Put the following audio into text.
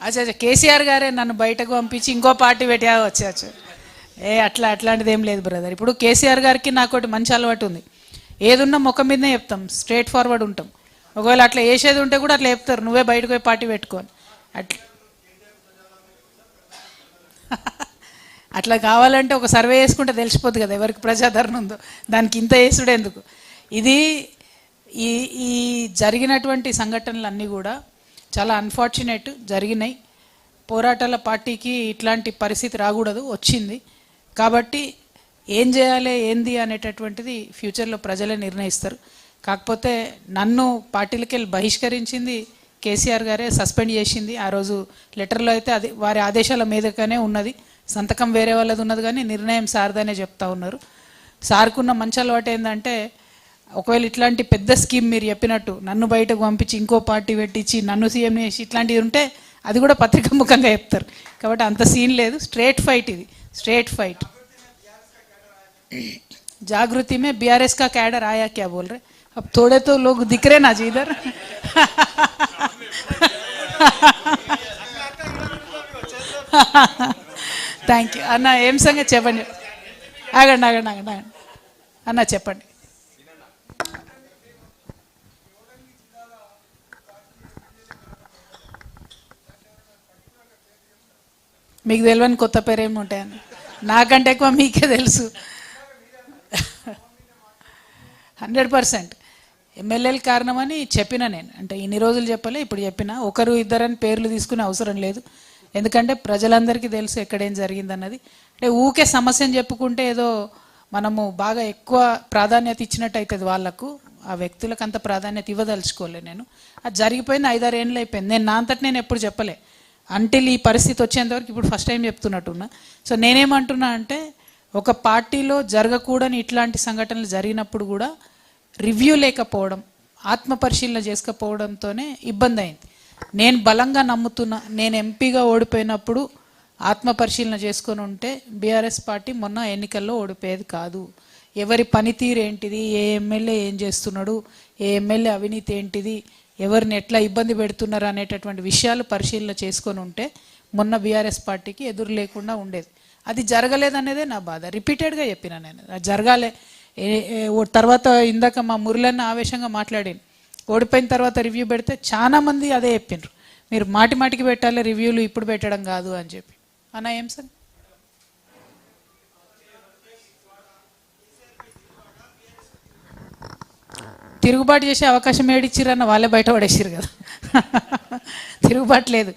అచ్చా అచ్చా కేసీఆర్ గారే నన్ను బయటకు పంపించి ఇంకో పార్టీ పెట్టా వచ్చాచ్చు ఏ అట్లా అట్లాంటిది ఏం లేదు బ్రదర్ ఇప్పుడు కేసీఆర్ గారికి నాకు ఒకటి మంచి అలవాటు ఉంది. ఏదున్నా ముఖం మీదనే చెప్తాం స్ట్రేట్ ఫార్వర్డ్ ఉంటాం. ఒకవేళ అట్లా వేసేది ఉంటే కూడా అట్లా చెప్తారు నువ్వే బయటకు పోయి పార్టీ పెట్టుకోని అట్లా. అట్లా కావాలంటే ఒక సర్వే చేసుకుంటే తెలిసిపోద్ది కదా ఎవరికి ప్రజాదరణ ఉందో. దానికి ఇంత వేసుడు ఎందుకు? ఇది ఈ ఈ జరిగినటువంటి సంఘటనలు అన్నీ కూడా చాలా అన్ఫార్చునేట్ జరిగినాయి. పోరాటాల పార్టీకి ఇట్లాంటి పరిస్థితి రాకూడదు వచ్చింది. కాబట్టి ఏం చేయాలి ఏంది అనేటటువంటిది ఫ్యూచర్లో ప్రజలే నిర్ణయిస్తారు. కాకపోతే నన్ను పార్టీలకి వెళ్ళి బహిష్కరించింది కేసీఆర్ గారే సస్పెండ్ చేసింది. ఆ రోజు లెటర్లో అయితే అది వారి ఆదేశాల మీదగానే ఉన్నది. సంతకం వేరే వాళ్ళది ఉన్నది కానీ నిర్ణయం సార్దనే చెప్తా ఉన్నారు. సార్కున్న మంచి అలవాటు ఏంటంటే ఒకవేళ ఇట్లాంటి పెద్ద స్కీమ్ మీరు చెప్పినట్టు నన్ను బయటకు పంపించి ఇంకో పార్టీ పెట్టించి నన్ను సీఎం చేసి ఇట్లాంటివి ఉంటే అది కూడా పత్రికా ముఖంగా చెప్తారు కాబట్టి అంత సీన్ లేదు స్ట్రేట్ ఫైట్ ఇది స్ట్రేట్ ఫైట్ जागृति में बीआरएस का कैडर आया क्या बोल रहे अब थोड़े तो लोग दिख रहे ना जी इधर థ్యాంక్ యూ అన్న ఏం సంగతి చెప్పండి ఆగండి ఆగండి ఆగండి ఆగండి అన్న చెప్పండి మీకు తెలియని కొత్త పేరు ఏమి ఉంటాయని. నాకంటే ఎక్కువ మీకే తెలుసు. Hundred percent. ఎమ్మెల్యేల కారణమని చెప్పిన నేను. అంటే ఇన్ని రోజులు చెప్పలే ఇప్పుడు చెప్పిన. ఒకరు ఇద్దరని పేర్లు తీసుకునే అవసరం లేదు. ఎందుకంటే ప్రజలందరికీ తెలుసు ఎక్కడేం జరిగిందన్నది. అంటే ఊకే సమస్యను చెప్పుకుంటే ఏదో మనము బాగా ఎక్కువ ప్రాధాన్యత ఇచ్చినట్టు అవుతుంది వాళ్ళకు. ఆ వ్యక్తులకు అంత ప్రాధాన్యత ఇవ్వదలుచుకోలే నేను. అది జరిగిపోయింది ఐదారు ఏళ్ళు అయిపోయింది నేను నా అంతటి నేను ఎప్పుడు చెప్పలే. అంటిల్ ఈ పరిస్థితి వచ్చేంతవరకు ఇప్పుడు ఫస్ట్ టైం చెప్తున్నట్టున్నా. సో నేనేమంటున్నా అంటే ఒక పార్టీలో జరగకూడని ఇట్లాంటి సంఘటనలు జరిగినప్పుడు కూడా రివ్యూ లేకపోవడం ఆత్మ పరిశీలన చేసుకపోవడంతోనే ఇబ్బంది అయింది. నేను బలంగా నమ్ముతున్నా నేను ఎంపీగా ఓడిపోయినప్పుడు ఆత్మ పరిశీలన చేసుకొని ఉంటే బీఆర్ఎస్ పార్టీ మొన్న ఎన్నికల్లో ఓడిపోయేది కాదు. ఎవరి పనితీరు ఏంటిది ఏ ఎమ్మెల్యే ఏం చేస్తున్నాడు ఏ ఎమ్మెల్యే అవినీతి ఏంటిది ఎవరిని ఎట్లా ఇబ్బంది పెడుతున్నారు అనేటటువంటి విషయాలు పరిశీలన చేసుకొని ఉంటే మొన్న బీఆర్ఎస్ పార్టీకి ఎదురు లేకుండా ఉండేది. అది జరగలేదనేదే నా బాధ. రిపీటెడ్గా చెప్పిన నేను. అది జరగాలే. ఓ తర్వాత ఇందాక మా మురళన్న ఆవేశంగా మాట్లాడాను ఓడిపోయిన తర్వాత రివ్యూ పెడితే చాలా మంది అదే చెప్పిండ్రు మీరు మాటి మాటికి పెట్టాలి రివ్యూలు ఇప్పుడు పెట్టడం కాదు అని చెప్పి. అన్న ఏం సార్ తిరుగుబాటు చేసే అవకాశం ఏడిచ్చిరన్న వాళ్ళే బయట పడేసారు కదా. తిరుగుబాటు లేదు.